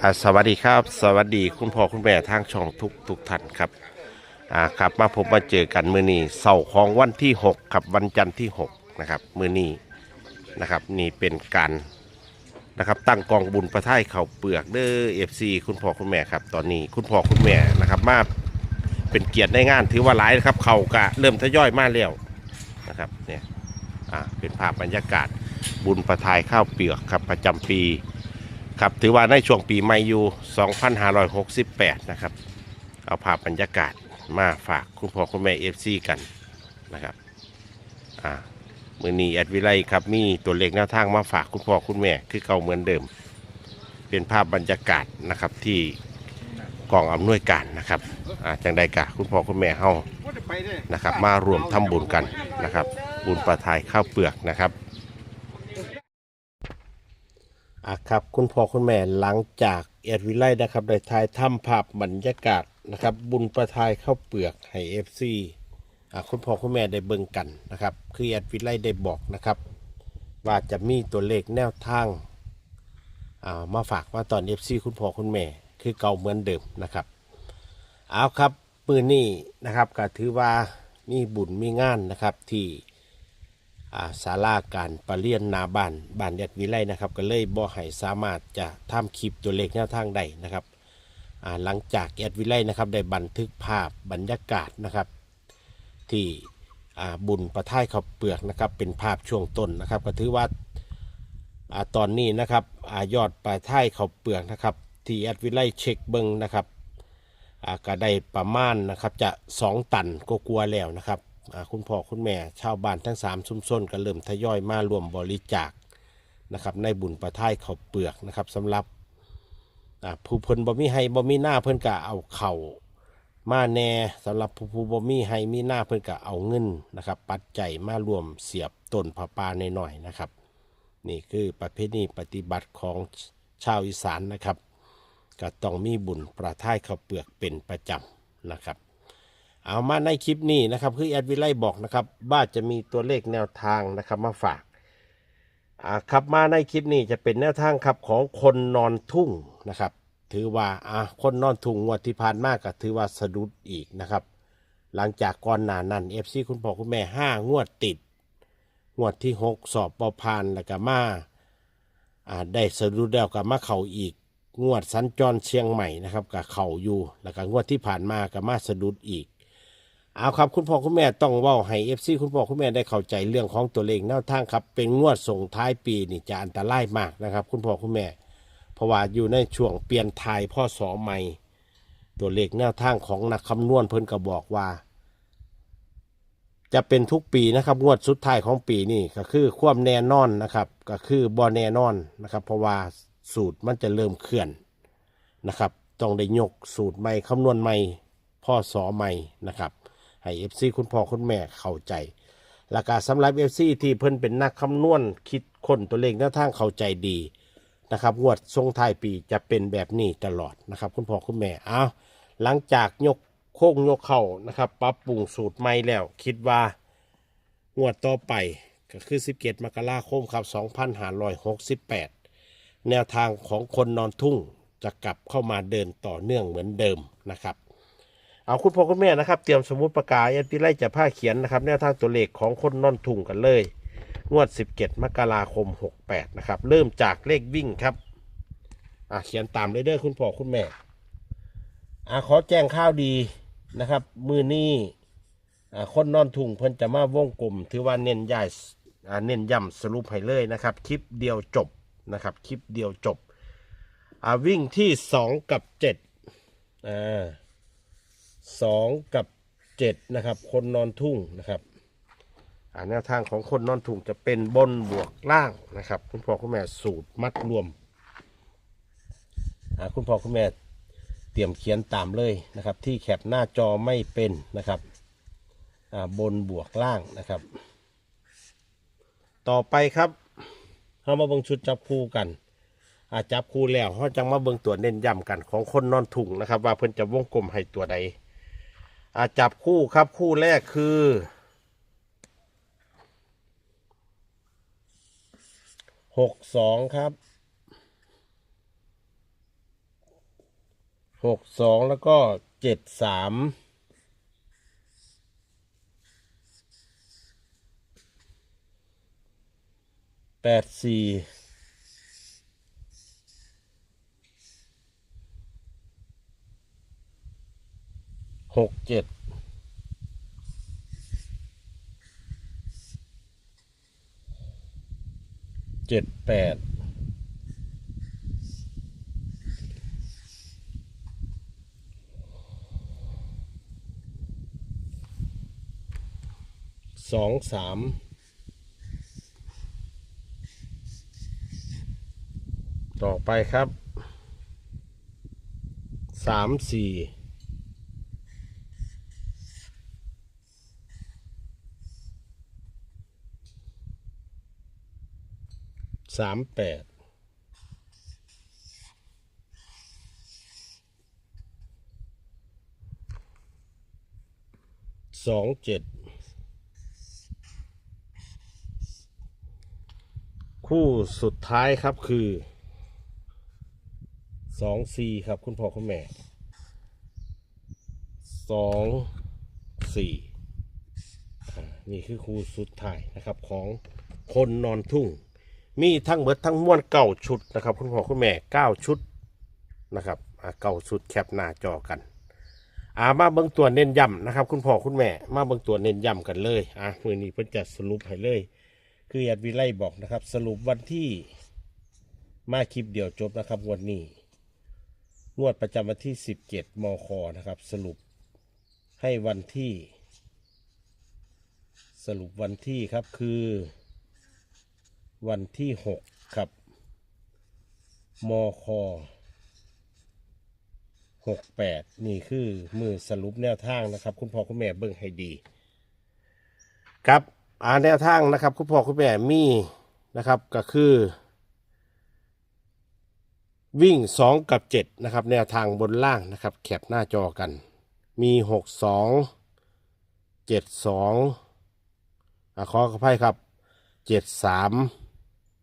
อ่าสวัสดีครับ สวัสดีคุณพ่อคุณแม่ทางช่องทุกทุกท่านครับอ่าครับมาพบมาเจอกันมือนี้เสาร์ของวันที่6ครับวันจันทร์ที่6นะครับมือนี้นะครับนี่เป็นการนะครับตั้งกองบุญประท่ายเขาวเปลือกเด้อเอฟซีคุณพ่อคุณแม่ครับตอนนี้คุณพ่อคุณแม่นะครับมาเป็นเกียรติในงานถือว่าหลายนะครับเขากะเริ่มทยอยมาแล้วนะครับเนี่ยอ่าเป็นภาพบรรยากาศบุญประทายข้าวเปลือกครับประจำปี ครับถือว่าในช่วงปีใหม่อยู่ 2568 นะครับ เอาภาพบรรยากาศมาฝากคุณพ่อคุณแม่เอฟซีกันนะครับอ่ามือนี้แอดวิไลครับ มีตัวเลขแนวทางมาฝากคุณพ่อคุณแม่คือเก่าเหมือนเดิม เป็นภาพบรรยากาศนะครับที่กองอำนวยการนะครับอ่าจังใดกะคุณพ่อคุณแม่เฮานะครับ มารวมทำบุญกันนะครับ บุญประทายข้าวเปลือกนะครับ อะครับคุณพ่อคุณแม่หลังจากเอ็ดวิไลนะครับได้ถ่ายทำภาพบรรยากาศนะครับ บุญประทายข้าวเปลือกให้เอฟซีอะคุณพ่อคุณแม่ได้เบิ่งกันนะครับ คือเอ็ดวิไลได้บอกนะครับ ว่าจะมีตัวเลขแนวทางอ่ามาฝากมาตอนเอฟซีคุณพ่อคุณแม่ คือเก่าเหมือนเดิมนะครับเอาครับปืนนี้นะครับก็ถือว่ามีบุญมีงานนะครับที่ ศาลาการประเรียนนาบ้านบ้านแอดวิไลนะครับ ก็เลยบ่ให้สามารถจะทำคลิปตัวเลขแนวทางใดนะครับหลังจากแอดวิไลนะครับได้บันทึกภาพบรรยากาศนะครับ ที่บุญประท่ายข้าเปลือกนะครับ เป็นภาพช่วงต้นนะครับ ก็ถือว่าอตอนนี้นะครับอยอดประท่ายข้าเปลือกนะครับที่แอดวิไลเช็คเบิงนะครับก็ได้ประมาณนะครับจะ 2 ตันก็กลัวแล้วนะครับ คุณพ่อคุณแม่ชาวบ้านทั้งสามชุมชนก็เริ่มทยอยมารวมบริจาคนะครับในบุญประทายเขาวเปลือกนะครับสำหรับผู้เพิ่นบ่มีให้บ่มีหน้าเพิ่นก็เอาเข่ามาแน่สำหรับผู้ผู้บ่มีให้มีหน้าเพิ่นก็เอาเงินนะครับ ปัจจัยมารวมเสียบต้นผาป่าหน่อยๆนะครับ นี่คือประเพณีปฏิบัติของชาวอีสานนะครับก็ต้องมีบุญประทายข้าวเปลือกเป็นประจำนะครับ เอามาในคลิปนี้นะครับคือแอดวิไลบอกนะครับว่าจะมีตัวเลขแนวทางนะครับมาฝากอ่าครับมาในคลิปนี้จะเป็นแนวทางครับของคนนอนทุ่งนะครับ ถือว่าอ่าคนนอนทุ่งงวดที่ผ่านมากก็ถือว่าสะดุดอีกนะครับ หลังจากก่อนหน้านั้นเอฟซีคุณพ่อคุณแม่ห้างวดติด งวดที่หกสอบปอพานแล้วก็มาอ่าได้สะดุดแล้วกับมาเข่าอีก งวดสัญจรเชียงใหม่นะครับกับเข่าอยู่แล้วก็งวดที่ผ่านมากับมาสะดุดอีก เอาครับคุณพ่อคุณแม่ต้องว่าให้เอฟซีคุณพ่อคุณแม่ได้เข้าใจเรื่องของตัวเลขแนวทางครับ เป็นงวดส่งท้ายปีนี่จะอันตรายมากนะครับ คุณพ่อคุณแม่ เพราะว่าอยู่ในช่วงเปลี่ยนทายพ่อสอใหม่ ตัวเลขแนวทางของนักคำนวณเพิ่นก็บอกว่า จะเป็นทุกปีนะครับ งวดสุดท้ายของปีนี่ก็คือความแน่นอนนะครับ ก็คือบอแน่นอนนะครับ เพราะว่าสูตรมันจะเริ่มเคลื่อนนะครับ ต้องได้ยกสูตรใหม่คำนวณใหม่พ่อสอใหม่นะครับ ให้เอฟซีคุณพ่อคุณแม่เข้าใจแล้วก็สำหรับเอฟซีที่เพิ่นเป็นนักคำนวณคิดคนตัวเลขแนวทางเข้าใจดีนะครับงวดทรงท้ายปีจะเป็นแบบนี้ตลอดนะครับ คุณพ่อคุณแม่เอาหลังจากยกโค้งยกเข่านะครับปรับปรุงสูตรใหม่แล้ว คิดว่างวดต่อไปก็คือ 17 มกราคมครับ 2568 แนวทางของคนนอนทุ่งจะกลับเข้ามาเดินต่อเนื่องเหมือนเดิมนะครับ เอาคุณพ่อคุณแม่นะครับ เตรียมสมุดประกาศยันพิไลจะผ้าเขียนนะครับ แนวทางตัวเลขของคนนอนทุ่งกันเลย งวด 17 มกราคม 68 นะครับ เริ่มจากเลขวิ่งครับอะเขียนตามเลยเด้อคุณพ่อคุณแม่อะขอแจ้งข้าวดีนะครับ มือนี้อะคนนอนทุ่งเพิ่นจะมาวงกลม ถือว่าเน้นย้ายอะเน้นย้ำสรุปให้เลยนะครับ คลิปเดียวจบนะครับ คลิปเดียวจบอะวิ่งที่ 2 กับ7อ่า สองกับเจ็ดนะครับ คนนอนทุ่งนะครับอ่าแนวทางของคนนอนทุ่งจะเป็นบนบวกล่างนะครับ คุณพ่อคุณแม่สูตรมัดรวมอ่าคุณพ่อคุณแม่เตรียมเขียนตามเลยนะครับ ที่แคปหน้าจอไม่เป็นนะครับอ่าบนบวกล่างนะครับ ต่อไปครับเรามาเบิ่งชุดจับคู่กันอาจับคู่แล้วเราจังมาเบิ่งตัวเน้นย้ำกันของคนนอนทุ่งนะครับ ว่าเพิ่นจะวงกลมให้ตัวใด อาจับคู่ครับคู่แรกคือหกสองครับหกสองแล้วก็เจ็ดสามแปดสี่ หกเจ็ดเจ็ดแปดสองสามต่อไปครับสามสี่ สามแปดสองเจ็ดคู่สุดท้ายครับคือสองสี่ครับ คุณพ่อคุณแม่สองสี่นี่คือคู่สุดท้ายนะครับของคนนอนทุ่ง มีทั้งเบิดทั้งม้วนเก้าชุดนะครับ คุณพ่อคุณแม่เก้าชุดนะครับเก้าชุดแคปหน้าจอกันอ่ามาเบิ่งตัวเน้นย้ำนะครับ คุณพ่อคุณแม่มาเบิ่งตัวเน้นย้ำกันเลยอะมือนี้เพิ่นจะสรุปให้เลย คือแอดวิไลบอกนะครับ สรุปวันที่มาคลิปเดียวจบนะครับวันนี้งวดประจำวันที่ 17มคนะครับ สรุปให้วันที่ สรุปวันที่ครับคือ วันที่6ครับมค68นี่คือมือสรุปแนวทางนะครับ คุณพ่อคุณแม่เบิ่งให้ดี ครับอ่าแนวทางนะครับ คุณพ่อคุณแม่มีนะครับก็คือ วิ่ง 2 กับ 7 นะครับ แนวทางบนล่างนะครับ แคปหน้าจอกัน มี 6 2 7 2อะขอขอภัยครับ 7 3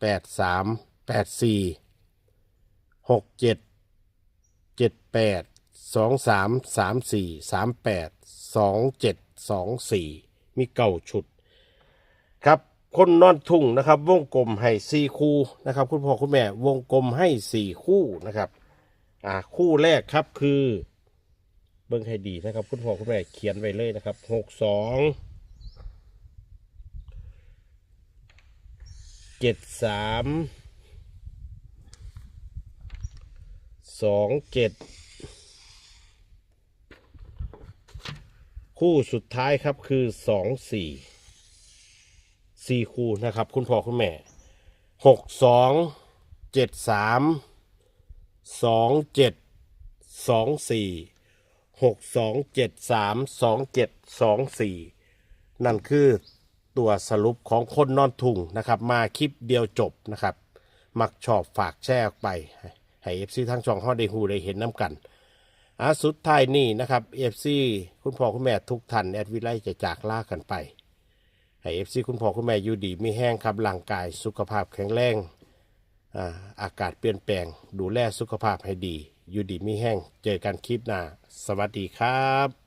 8 3 8 4 6 7 7 8 2 3 3 4 3 8 2 7 2 4มีเก่าชุด ครับคนนอนทุ่งนะครับ วงกลมให้สี่คู่นะครับ คุณพ่อคุณแม่วงกลมให้สี่คู่นะครับ อ่าคู่แรกครับคือ เบิ้งให้ดีนะครับ คุณพ่อคุณแม่เขียนไว้เลยนะครับหกสอง เจ็ดสามสองเจ็ดคู่สุดท้ายครับคือสองสี่สี่คู่นะครับ คุณพ่อคุณแม่หกสองเจ็ดสามสองเจ็ดสองสี่หกสองเจ็ดสามสองเจ็ดสองสี่นั่นคือ ตัวสรุปของคนนอนทุ่งนะครับ มาคลิปเดียวจบนะครับ มักชอบฝากแชร์ออกไป ให้เอฟซีทั้งช่องห้อได้หูได้เห็นน้ำกันอะสุดท้ายนี่นะครับเอฟซีคุณพ่อคุณแม่ทุกท่านแอดวิไลจะจากลากันไปให้เอฟซีคุณพ่อคุณแม่อยู่ดีไม่แห้งครับร่างกายสุขภาพแข็งแรงอ่าอากาศเปลี่ยนแปลง ดูแลสุขภาพให้ดี อยู่ดีไม่แห้ง เจอกันคลิปหน้า สวัสดีครับ